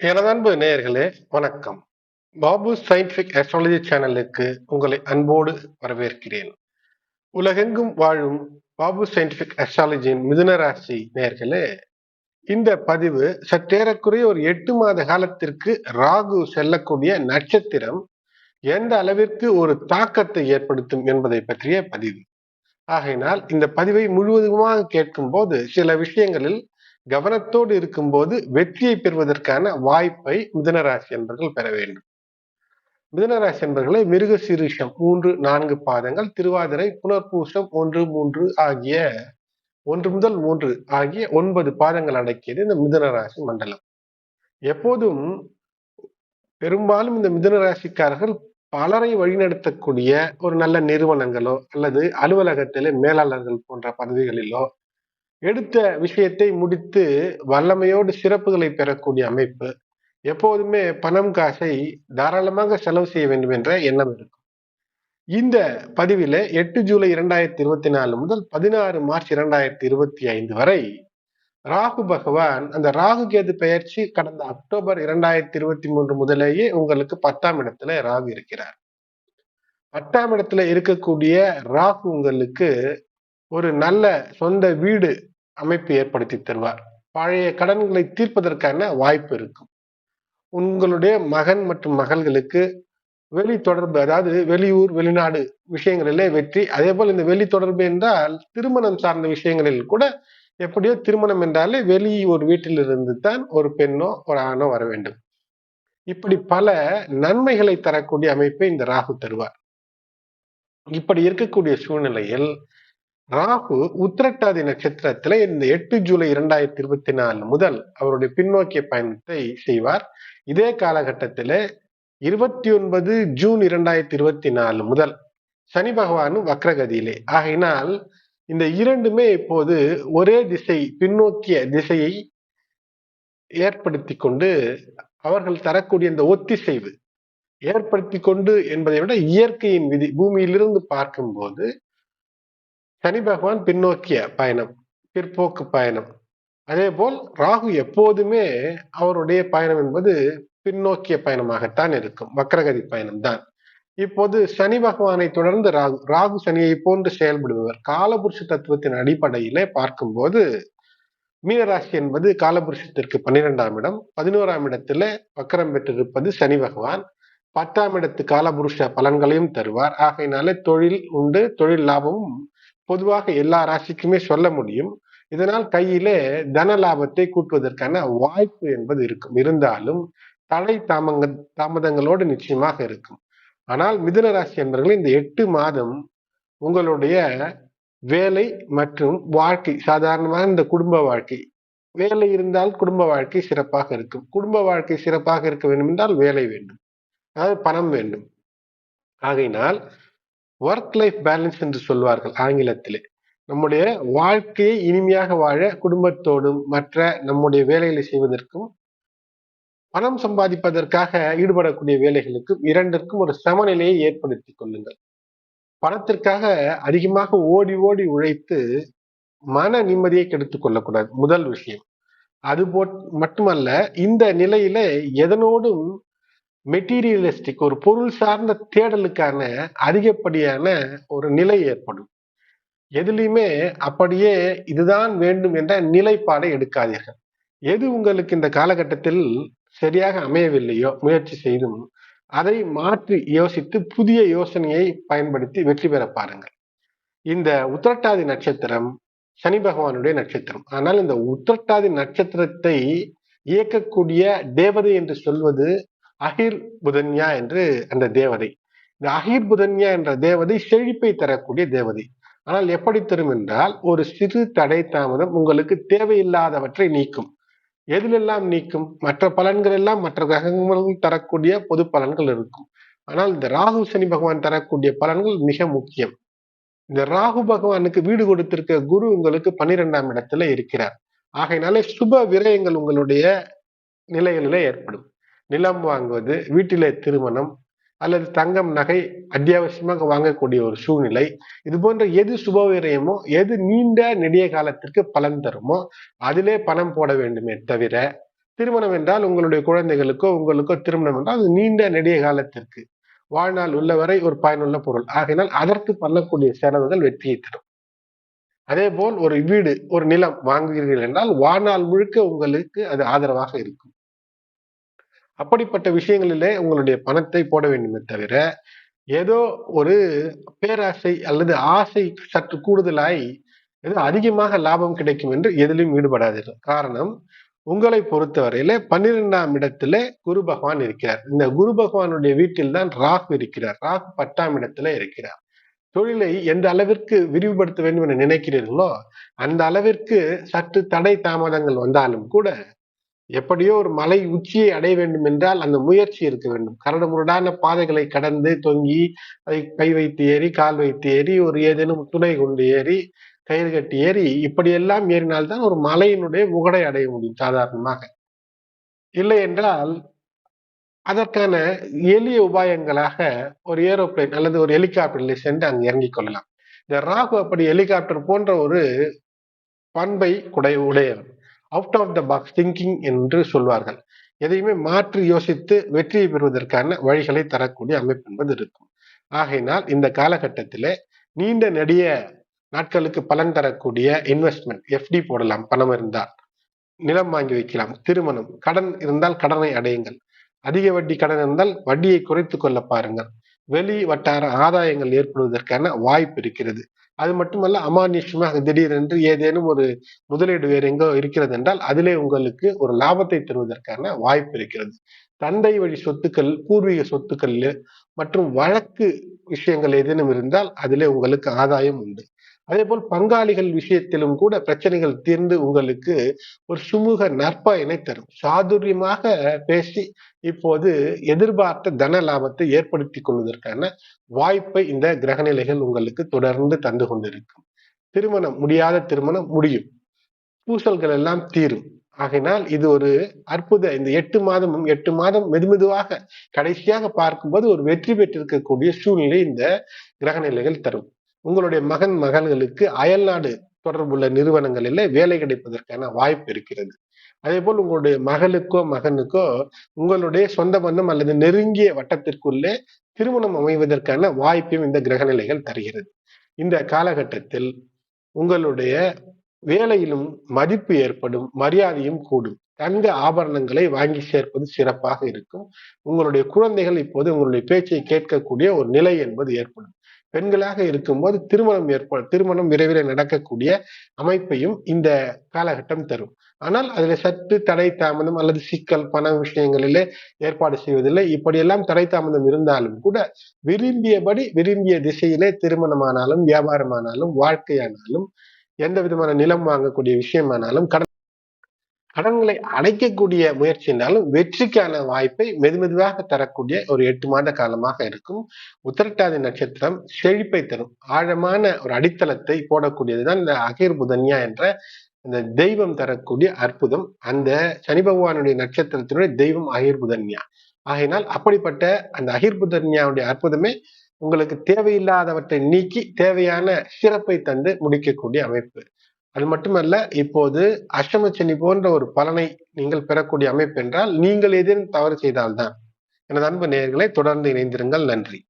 எனது அன்பு நேயர்களே வணக்கம். பாபு சயின்டிபிக் அஸ்ட்ராலஜி சேனலுக்கு உங்களை அன்போடு வரவேற்கிறேன். உலகெங்கும் வாழும் பாபு சயின்டிபிக் அஸ்ட்ராலஜியின் மிதுன ராசி நேயர்களே இந்த பதிவு சற்றேறக்குறைய ஒரு எட்டு மாத காலத்திற்கு ராகு செல்லக்கூடிய நட்சத்திரம் எந்த அளவிற்கு ஒரு தாக்கத்தை ஏற்படுத்தும் என்பதை பற்றிய பதிவு. ஆகையினால் இந்த பதிவை முழுவதுமாக கேட்கும் போது சில விஷயங்களில் கவனத்தோடு இருக்கும்போது வெற்றியை பெறுவதற்கான வாய்ப்பை மிதனராசி என்பர்கள் பெற வேண்டும். மிதனராசி என்பர்களை மிருக சீரிஷம் மூன்று நான்கு பாதங்கள் திருவாதிரை புனர்பூசம் ஒன்று மூன்று ஆகிய ஒன்று முதல் மூன்று ஆகிய ஒன்பது பாதங்கள் அடக்கியது இந்த மிதனராசி மண்டலம். எப்போதும் பெரும்பாலும் இந்த மிதனராசிக்காரர்கள் பலரை வழிநடத்தக்கூடிய ஒரு நல்ல நிறுவனங்களோ அல்லது அலுவலகத்திலே மேலாளர்கள் போன்ற பதவிகளிலோ எடுத்த விஷயத்தை முடித்து வல்லமையோடு சிறப்புகளை பெறக்கூடிய அமைப்பு எப்போதுமே பணம் காசை தாராளமாக செலவு செய்ய வேண்டும் என்ற எண்ணம் இருக்கும். இந்த பதிவில எட்டு ஜூலை இரண்டாயிரத்தி இருபத்தி நாலு முதல் பதினாறு மார்ச் இரண்டாயிரத்தி இருபத்தி ஐந்து வரை ராகு பகவான் அந்த ராகு கேது பெயர்ச்சி கடந்த அக்டோபர் இரண்டாயிரத்தி இருபத்தி மூன்று முதலேயே உங்களுக்கு பத்தாம் இடத்துல ராகு இருக்கிறார். பத்தாம் இடத்துல இருக்கக்கூடிய ராகு உங்களுக்கு ஒரு நல்ல சொந்த வீடு அமைப்பு ஏற்படுத்தி தருவார். பழைய கடன்களை தீர்ப்பதற்கான வாய்ப்பு இருக்கும். உங்களுடைய மகன் மற்றும் மகள்களுக்கு வெளி தொடர்பு அதாவது வெளியூர் வெளிநாடு விஷயங்களிலே வெற்றி அதே போல் இந்த வெளி தொடர்பு என்றால் திருமணம் சார்ந்த விஷயங்களில் கூட எப்படியோ திருமணம் என்றாலே வெளி ஒரு வீட்டில் இருந்து தான் ஒரு பெண்ணோ ஒரு ஆணோ வர வேண்டும். இப்படி பல நன்மைகளை தரக்கூடிய அமைப்பை இந்த ராகு தருவார். இப்படி இருக்கக்கூடிய சூழ்நிலையில் ராகு உத்திரட்டாதி நட்சத்திரத்துல இந்த எட்டு ஜூலை இரண்டாயிரத்தி இருபத்தி நாலு முதல் அவருடைய பின்னோக்கிய பயணத்தை செய்வார். இதே காலகட்டத்தில இருபத்தி ஒன்பது ஜூன் இரண்டாயிரத்தி இருபத்தி நாலு முதல் சனி பகவானும் வக்ரகதியிலே. ஆகையினால் இந்த இரண்டுமே இப்போது ஒரே திசை பின்னோக்கிய திசையை ஏற்படுத்தி கொண்டு அவர்கள் தரக்கூடிய இந்த ஒத்திசைவு ஏற்படுத்தி கொண்டு என்பதை விட இயற்கையின் விதி பூமியிலிருந்து பார்க்கும்போது சனி பகவான் பின்னோக்கிய பயணம் பிற்போக்கு பயணம். அதே போல் ராகு எப்போதுமே அவருடைய பயணம் என்பது பின்னோக்கிய பயணமாகத்தான் இருக்கும். வக்ரகதி பயணம் தான் இப்போது சனி பகவானை தொடர்ந்து ராகு ராகு சனியை போன்று செயல்படுபவர். காலபுருஷ தத்துவத்தின் அடிப்படையிலே பார்க்கும்போது மீனராசி என்பது காலபுருஷத்திற்கு பன்னிரெண்டாம் இடம் பதினோராம் இடத்துல வக்கரம் பெற்றிருப்பது சனி பகவான். பத்தாம் இடத்து காலபுருஷ பலன்களையும் தருவார். ஆகையினாலே தொழில் உண்டு தொழில் லாபமும் பொதுவாக எல்லா ராசிக்குமே சொல்ல முடியும். இதனால் கையிலே தன லாபத்தை கூட்டுவதற்கான வாய்ப்பு என்பது இருக்கும். இருந்தாலும் தடை தாமங்க தாமதங்களோடு நிச்சயமாக இருக்கும். ஆனால் மிதுன ராசி என்பவர்கள் இந்த எட்டு மாதம் உங்களுடைய வேலை மற்றும் வாழ்க்கை சாதாரணமாக இந்த குடும்ப வாழ்க்கை. வேலை இருந்தால் குடும்ப வாழ்க்கை சிறப்பாக இருக்கும். குடும்ப வாழ்க்கை சிறப்பாக இருக்க வேண்டும் என்றால் வேலை வேண்டும். அதாவது பணம் வேண்டும். ஆகையினால் ஒர்க் லைஃப் பேலன்ஸ் என்று சொல்வார்கள் ஆங்கிலத்திலே. நம்முடைய வாழ்க்கையை இனிமையாக வாழ குடும்பத்தோடும் மற்ற நம்முடைய வேலைகளை செய்வதற்கும் பணம் சம்பாதிப்பதற்காக ஈடுபடக்கூடிய வேலைகளுக்கும் இரண்டிற்கும் ஒரு சமநிலையை ஏற்படுத்தி கொள்ளுங்கள். பணத்திற்காக அதிகமாக ஓடி ஓடி உழைத்து மன நிம்மதியை கெடுத்துக் கொள்ளக்கூடாது. முதல் விஷயம். அது போ மட்டுமல்ல இந்த நிலையில எதனோடும் மெட்டீரியலிஸ்டிக் ஒரு பொருள் சார்ந்த தேடலுக்கான அதிகப்படியான ஒரு நிலை ஏற்படும். எதுலையுமே அப்படியே இதுதான் வேண்டும் என்ற நிலைப்பாடை எடுக்காதீர்கள். எது உங்களுக்கு இந்த காலகட்டத்தில் சரியாக அமையவில்லையோ முயற்சி செய்தும் அதை மாற்றி யோசித்து புதிய யோசனையை பயன்படுத்தி வெற்றி பெற பாருங்கள். இந்த உத்திரட்டாதி நட்சத்திரம் சனி பகவானுடைய நட்சத்திரம். ஆனால் இந்த உத்திரட்டாதி நட்சத்திரத்தை இயக்கக்கூடிய தேவதை என்று சொல்வது அகிர் புதன்யா என்று அந்த தேவதை. இந்த அகிர் புதன்யா என்ற தேவதை செழிப்பை தரக்கூடிய தேவதை. ஆனால் எப்படி தரும் என்றால் ஒரு சிறு தடை தாமதம் உங்களுக்கு தேவையில்லாதவற்றை நீக்கும். எதிலெல்லாம் நீக்கும்? மற்ற பலன்கள் எல்லாம் மற்ற கிரகங்கள் தரக்கூடிய பொது பலன்கள் இருக்கும். ஆனால் இந்த ராகு சனி பகவான் தரக்கூடிய பலன்கள் மிக முக்கியம். இந்த ராகு பகவானுக்கு வீடு கொடுத்திருக்க குரு உங்களுக்கு பன்னிரெண்டாம் இடத்துல இருக்கிறார். ஆகையினாலே சுப விரயங்கள் உங்களுடைய நிலைகளிலே ஏற்படும். நிலம் வாங்குவது வீட்டிலே திருமணம் அல்லது தங்கம் நகை அத்தியாவசியமாக வாங்கக்கூடிய ஒரு சூழ்நிலை. இது போன்ற எது சுபவிரயமோ எது நீண்ட நெடிய காலத்திற்கு பலன் தருமோ அதிலே பணம் போட வேண்டுமே தவிர திருமணம் என்றால் உங்களுடைய குழந்தைகளுக்கோ உங்களுக்கோ திருமணம் என்றால் அது நீண்ட நெடிய காலத்திற்கு. வாழ்நாள் உள்ளவரை ஒரு பயனுள்ள பொருள். ஆகையினால் அதற்கு பண்ணக்கூடிய செலவுகள் வெற்றியை தரும். அதே போல் ஒரு வீடு ஒரு நிலம் வாங்குகிறீர்கள் என்றால் வாழ்நாள் முழுக்க உங்களுக்கு அது ஆதரவாக இருக்கும். அப்படிப்பட்ட விஷயங்களிலே உங்களுடைய பணத்தை போட வேண்டுமே தவிர ஏதோ ஒரு பேராசை அல்லது ஆசை சற்று கூடுதலாய் ஏதோ அதிகமாக லாபம் கிடைக்கும் என்று எதிலும் ஈடுபடாதீர்கள். காரணம் உங்களை பொறுத்தவரையில பன்னிரெண்டாம் இடத்துல குரு பகவான் இருக்கிறார். இந்த குரு பகவானுடைய வீட்டில் தான் ராகு இருக்கிறார். ராகு பத்தாம் இடத்துல இருக்கிறார். தொழிலை எந்த அளவிற்கு விரிவுபடுத்த வேண்டும் என நினைக்கிறீர்களோ அந்த அளவிற்கு சற்று தடை தாமதங்கள் வந்தாலும் கூட எப்படியோ ஒரு மலை உச்சியை அடைய வேண்டும் என்றால் அந்த முயற்சி இருக்க வேண்டும். கரடுமுரடான பாதைகளை கடந்து தொங்கி அதை கை வைத்து ஏறி கால் வைத்து ஏறி ஒரு ஏதேனும் துணை கொண்டு ஏறி கயிறு கட்டி ஏறி இப்படியெல்லாம் ஏறினால்தான் ஒரு மலையினுடைய முகடை அடைய முடியும் சாதாரணமாக. இல்லை என்றால் அதற்கான எளிய உபாயங்களாக ஒரு ஏரோப்ளேன் அல்லது ஒரு ஹெலிகாப்டரில் சென்று அங்கு இறங்கிக் கொள்ளலாம். இந்த ராகு அப்படி ஹெலிகாப்டர் போன்ற ஒரு பண்பை குடை உடையவர் out of the box thinking என்று சொல்வார்கள். எதையுமே மாற்றி யோசித்து வெற்றியை பெறுவதற்கான வழிகளை தரக்கூடிய அமைப்பு என்பது இருக்கும். ஆகையினால் இந்த காலகட்டத்திலே நீண்ட நெடிய நாட்களுக்கு பலன் தரக்கூடிய இன்வெஸ்ட்மெண்ட் எஃப்டி போடலாம். பணம் இருந்தால் நிலம் வாங்கி வைக்கலாம். திருமணம் கடன் இருந்தால் கடனை அடையுங்கள். அதிக வட்டி கடன் இருந்தால் வட்டியை குறைத்து கொள்ள பாருங்கள். வெளி வட்டார ஆதாயங்கள் ஏற்படுவதற்கான வாய்ப்பு இருக்கிறது. அது மட்டுமல்ல அமானுஷ்யமாக திடீரென்று ஏதேனும் ஒரு முதலீடு வேறு எங்கோ இருக்கிறது என்றால் அதிலே உங்களுக்கு ஒரு லாபத்தை தருவதற்கான வாய்ப்பு இருக்கிறது. தந்தை வழி சொத்துக்கள் பூர்வீக சொத்துக்கள் மற்றும் வழக்கு விஷயங்கள் ஏதேனும் இருந்தால் அதிலே உங்களுக்கு ஆதாயம் உண்டு. அதே போல் பங்காளிகள் விஷயத்திலும் கூட பிரச்சனைகள் தீர்ந்து உங்களுக்கு ஒரு சுமூக நற்பயனை தரும். சாதுரியமாக பேசி இப்போது எதிர்பார்த்த தன லாபத்தை ஏற்படுத்தி கொள்வதற்கான வாய்ப்பை இந்த கிரகநிலைகள் உங்களுக்கு தொடர்ந்து தந்து கொண்டிருக்கும். திருமணம் முடியாத திருமணம் முடியும். பூசல்கள் எல்லாம் தீரும். ஆகையினால் இது ஒரு அற்புத இந்த எட்டு மாதமும் எட்டு மாதம் மெதுமெதுவாக கடைசியாக பார்க்கும்போது ஒரு வெற்றி பெற்றிருக்கக்கூடிய சூழ்நிலை இந்த கிரகநிலைகள் தரும். உங்களுடைய மகன் மகள்களுக்கு அயல்நாடு தொடர்புள்ள நிறுவனங்களில் வேலை கிடைப்பதற்கான வாய்ப்பு இருக்கிறது. அதே போல் உங்களுடைய மகளுக்கோ மகனுக்கோ உங்களுடைய சொந்த பந்தம் அல்லது நெருங்கிய வட்டத்திற்குள்ளே திருமணம் அமைவதற்கான வாய்ப்பையும் இந்த கிரகநிலைகள் தருகிறது. இந்த காலகட்டத்தில் உங்களுடைய வேலையிலும் மதிப்பு ஏற்படும் மரியாதையும் கூடும். தங்க ஆபரணங்களை வாங்கி சேர்ப்பது சிறப்பாக இருக்கும். உங்களுடைய குழந்தைகள் இப்போது உங்களுடைய பேச்சை கேட்கக்கூடிய ஒரு நிலை என்பது ஏற்படும். பெண்களாக இருக்கும்போது திருமணம் ஏற்ப திருமணம் விரைவில் நடக்கக்கூடிய அமைப்பையும் இந்த காலகட்டம் தரும். ஆனால் அதுல சற்று தடை தாமதம் அல்லது சிக்கல் பண விஷயங்களிலே ஏற்பாடு செய்வதில்லை. இப்படியெல்லாம் தடை தாமதம் இருந்தாலும் கூட விரும்பியபடி விரும்பிய திசையிலே திருமணமானாலும் வியாபாரமானாலும் வாழ்க்கையானாலும் எந்த விதமான நிலம் வாங்கக்கூடிய விஷயமானாலும் கடன் கடன்களை அடைக்கக்கூடிய முயற்சினாலும் வெற்றிக்கான வாய்ப்பை மெதுமெதுவாக தரக்கூடிய ஒரு எட்டு மாத காலமாக இருக்கும். உத்திரட்டாதி நட்சத்திரம் செழிப்பை தரும். ஆழமான ஒரு அடித்தளத்தை போடக்கூடியதுதான் இந்த அகிர் புதன்யா என்ற இந்த தெய்வம் தரக்கூடிய அற்புதம். அந்த சனி பகவானுடைய நட்சத்திரத்தினுடைய தெய்வம் அகிர் புதன்யா. ஆகையினால் அப்படிப்பட்ட அந்த அகிர் புதன்யாவுடைய அற்புதமே உங்களுக்கு தேவையில்லாதவற்றை நீக்கி தேவையான சிறப்பை தந்து முடிக்கக்கூடிய அமைப்பு. அது மட்டுமல்ல இப்போது அஷ்டமச்சனி போன்ற ஒரு பலனை நீங்கள் பெறக்கூடிய அமைப்பு என்றால் நீங்கள் ஏதேனும் தவறு செய்தால்தான். எனது அன்பு நேர்களை தொடர்ந்து இணைந்திருங்கள். நன்றி.